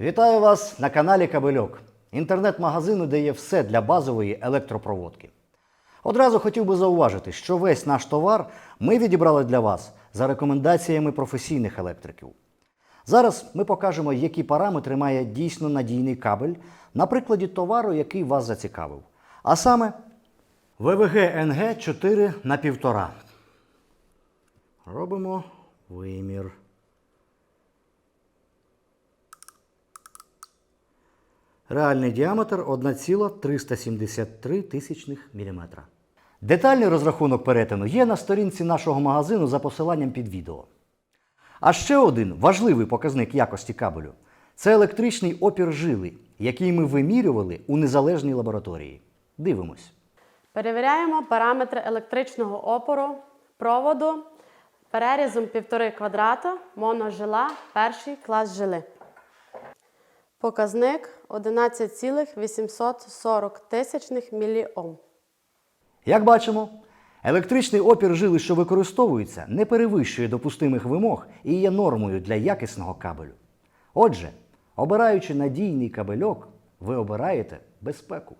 Вітаю вас на каналі Кабельок, інтернет-магазину, де є все для базової електропроводки. Одразу хотів би зауважити, що весь наш товар ми відібрали для вас за рекомендаціями професійних електриків. Зараз ми покажемо, які параметри має дійсно надійний кабель на прикладі товару, який вас зацікавив. А саме ВВГ НГ 4 на 1,5. Робимо вимір. Реальний діаметр 1,373 тисячних міліметра. Детальний розрахунок перетину є на сторінці нашого магазину за посиланням під відео. А ще один важливий показник якості кабелю це електричний опір жили, який ми вимірювали у незалежній лабораторії. Дивимось. Перевіряємо параметри електричного опору проводу перерізом 1,5 квадрата моножила перший клас жили. Показник 11,840 тисячних міліом. Як бачимо, електричний опір жили, що використовується, не перевищує допустимих вимог і є нормою для якісного кабелю. Отже, обираючи надійний кабельок, ви обираєте безпеку.